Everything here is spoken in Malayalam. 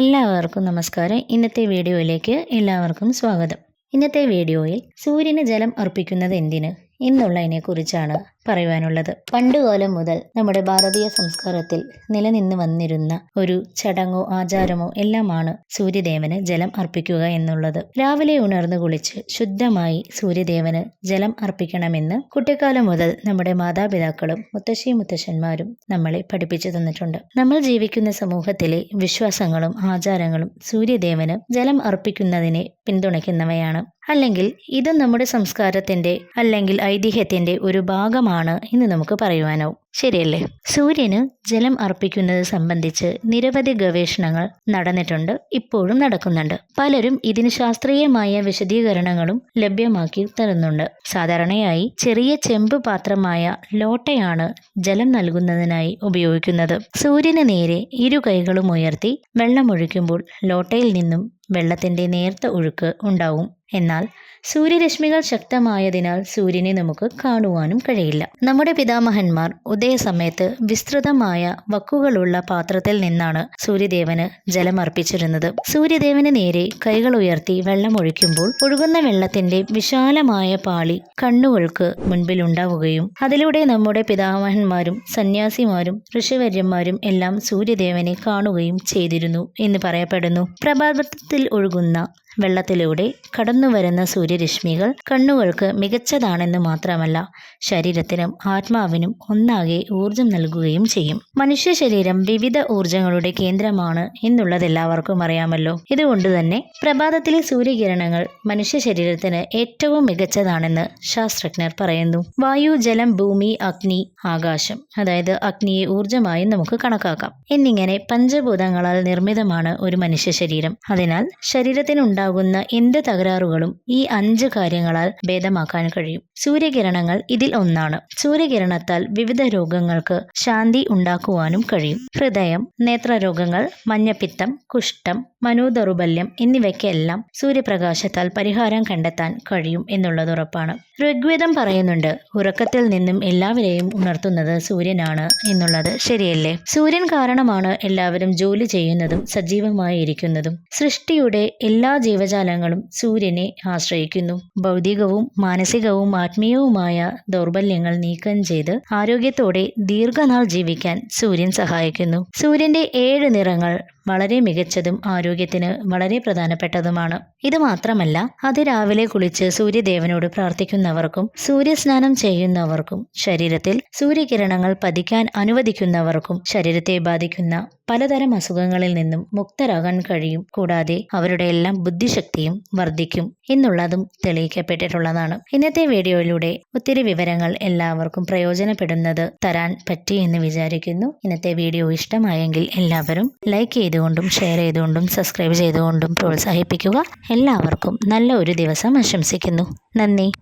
എല്ലാവർക്കും നമസ്കാരം. ഇന്നത്തെ വീഡിയോയിലേക്ക് എല്ലാവർക്കും സ്വാഗതം. ഇന്നത്തെ വീഡിയോയിൽ സൂര്യന് ജലം അർപ്പിക്കുന്നത് എന്തിന്? എന്നുള്ളതിനെ കുറിച്ചാണ് പറയുവാനുള്ളത്. പണ്ടുകാലം മുതൽ നമ്മുടെ ഭാരതീയ സംസ്കാരത്തിൽ നിലനിന്ന് വന്നിരുന്ന ഒരു ചടങ്ങോ ആചാരമോ എല്ലാമാണ് സൂര്യദേവന് ജലം അർപ്പിക്കുക എന്നുള്ളത്. രാവിലെ ഉണർന്നു കുളിച്ച് ശുദ്ധമായി സൂര്യദേവന് ജലം അർപ്പിക്കണമെന്ന് കുട്ടിക്കാലം മുതൽ നമ്മുടെ മാതാപിതാക്കളും മുത്തശ്ശി മുത്തശ്ശന്മാരും നമ്മളെ പഠിപ്പിച്ചു തന്നിട്ടുണ്ട്. നമ്മൾ ജീവിക്കുന്ന സമൂഹത്തിലെ വിശ്വാസങ്ങളും ആചാരങ്ങളും സൂര്യദേവന് ജലം അർപ്പിക്കുന്നതിനെ പിന്തുണയ്ക്കുന്നവയാണ്. അല്ലെങ്കിൽ ഇത് നമ്മുടെ സംസ്കാരത്തിന്റെ അല്ലെങ്കിൽ ഐതിഹ്യത്തിന്റെ ഒരു ഭാഗമാണ് എന്ന് നമുക്ക് പറയുവാനാവും. ശരിയല്ലേ? സൂര്യന് ജലം അർപ്പിക്കുന്നത് സംബന്ധിച്ച് നിരവധി ഗവേഷണങ്ങൾ നടന്നിട്ടുണ്ട് ഇപ്പോഴും നടക്കുന്നുണ്ട്. പലരും ഇതിന് ശാസ്ത്രീയമായ വിശദീകരണങ്ങളും ലഭ്യമാക്കി തരുന്നുണ്ട്. സാധാരണയായി ചെറിയ ചെമ്പ് പാത്രമായ ലോട്ടയാണ് ജലം നൽകുന്നതിനായി ഉപയോഗിക്കുന്നത്. സൂര്യന് നേരെ ഇരു കൈകളും ഉയർത്തി വെള്ളമൊഴിക്കുമ്പോൾ ലോട്ടയിൽ നിന്നും വെള്ളത്തിന്റെ നേർത്ത ഒഴുക്ക് ഉണ്ടാവും. എന്നാൽ സൂര്യരശ്മികൾ ശക്തമായതിനാൽ സൂര്യനെ നമുക്ക് കാണുവാനും കഴിയില്ല. നമ്മുടെ പിതാമഹന്മാർ ഉദയസമയത്ത് വിസ്തൃതമായ വക്കുകളുള്ള പാത്രത്തിൽ നിന്നാണ് സൂര്യദേവന് ജലം അർപ്പിച്ചിരുന്നത് സൂര്യദേവന് നേരെ കൈകൾ ഉയർത്തി വെള്ളം ഒഴിക്കുമ്പോൾ ഒഴുകുന്ന വെള്ളത്തിന്റെ വിശാലമായ പാളി കണ്ണുകൾക്ക് മുൻപിൽ ഉണ്ടാവുകയും അതിലൂടെ നമ്മുടെ പിതാമഹന്മാരും സന്യാസിമാരും ഋഷിവര്യന്മാരും എല്ലാം സൂര്യദേവനെ കാണുകയും ചെയ്തിരുന്നു എന്ന് പറയപ്പെടുന്നു. പ്രഭാതത്തിൽ ഒഴുകുന്ന വെള്ളത്തിലൂടെ കടന്നുവരുന്ന സൂര്യരശ്മികൾ കണ്ണുകൾക്ക് മികച്ചതാണെന്ന് മാത്രമല്ല ശരീരത്തിനും ആത്മാവിനും ഒന്നാകെ ഊർജം നൽകുകയും ചെയ്യും. മനുഷ്യ ശരീരം വിവിധ ഊർജങ്ങളുടെ കേന്ദ്രമാണ് എന്നുള്ളത് എല്ലാവർക്കും അറിയാമല്ലോ. ഇതുകൊണ്ട് തന്നെ പ്രഭാതത്തിലെ സൂര്യകിരണങ്ങൾ മനുഷ്യ ശരീരത്തിന് ഏറ്റവും മികച്ചതാണെന്ന് ശാസ്ത്രജ്ഞർ പറയുന്നു. വായു ജലം ഭൂമി അഗ്നി ആകാശം അതായത് അഗ്നിയെ ഊർജമായി നമുക്ക് കണക്കാക്കാം. എന്നിങ്ങനെ പഞ്ചഭൂതങ്ങളാൽ നിർമ്മിതമാണ് ഒരു മനുഷ്യ ശരീരം അതിനാൽ ശരീരത്തിനുണ്ടാകുന്ന എന്ത് തകരാറുകളും ഈ അഞ്ച് കാര്യങ്ങളാൽ ഭേദമാക്കാൻ കഴിയും. സൂര്യകിരണങ്ങൾ ഇതിൽ ഒന്നാണ്. സൂര്യകിരണത്താൽ വിവിധ രോഗങ്ങൾക്ക് ശാന്തി ഉണ്ടാക്കുവാനും കഴിയും. ഹൃദയം നേത്രരോഗങ്ങൾ മഞ്ഞപ്പിത്തം കുഷ്ഠം മനോദൗർബല്യം എന്നിവയ്ക്കെല്ലാം സൂര്യപ്രകാശത്താൽ പരിഹാരം കണ്ടെത്താൻ കഴിയും എന്നുള്ളത് ഉറപ്പാണ്. ഋഗ്വേദം പറയുന്നുണ്ട് ഉറക്കത്തിൽ നിന്നും എല്ലാവരെയും ഉണർത്തുന്നത് സൂര്യനാണ് എന്നുള്ളത് ശരിയല്ലേ? സൂര്യൻ കാരണമാണ് എല്ലാവരും ജോലി ചെയ്യുന്നതും സജീവമായി ഇരിക്കുന്നതും സൃഷ്ടിയുടെ എല്ലാ ജീവജാലങ്ങളും സൂര്യനെ ആശ്രയിക്കുന്നു. ഭൗതികവും മാനസികവും ആത്മീയവുമായ ദൗർബല്യങ്ങൾ നീക്കം ചെയ്ത് ആരോഗ്യത്തോടെ ദീർഘനാൾ ജീവിക്കാൻ സൂര്യൻ സഹായിക്കുന്നു. സൂര്യന്റെ ഏഴ് നിറങ്ങൾ വളരെ മികച്ചതും ആരോഗ്യത്തിന് വളരെ പ്രധാനപ്പെട്ടതുമാണ്. ഇത് മാത്രമല്ല അതിരാവിലെ കുളിച്ച് സൂര്യദേവനോട് പ്രാർത്ഥിക്കുന്നവർക്കും സൂര്യസ്നാനം ചെയ്യുന്നവർക്കും ശരീരത്തിൽ സൂര്യകിരണങ്ങൾ പതിക്കാൻ അനുവദിക്കുന്നവർക്കും ശരീരത്തെ ബാധിക്കുന്ന പലതരം അസുഖങ്ങളിൽ നിന്നും മുക്തരാകാൻ കഴിയും. കൂടാതെ അവരുടെ എല്ലാം ബുദ്ധിശക്തിയും വർദ്ധിക്കും എന്നുള്ളതും തെളിയിക്കപ്പെട്ടിട്ടുള്ളതാണ്. ഇന്നത്തെ വീഡിയോയിലൂടെ ഒത്തിരി വിവരങ്ങൾ എല്ലാവർക്കും പ്രയോജനപ്പെടുന്നത് തരാൻ പറ്റി എന്ന് വിചാരിക്കുന്നു. ഇന്നത്തെ വീഡിയോ ഇഷ്ടമായെങ്കിൽ എല്ലാവരും ലൈക്ക് ചെയ്തുകൊണ്ടും ഷെയർ ചെയ്തുകൊണ്ടും സബ്സ്ക്രൈബ് ചെയ്തുകൊണ്ടും പ്രോത്സാഹിപ്പിക്കുക. എല്ലാവർക്കും നല്ല ഒരു ദിവസം ആശംസിക്കുന്നു. നന്ദി.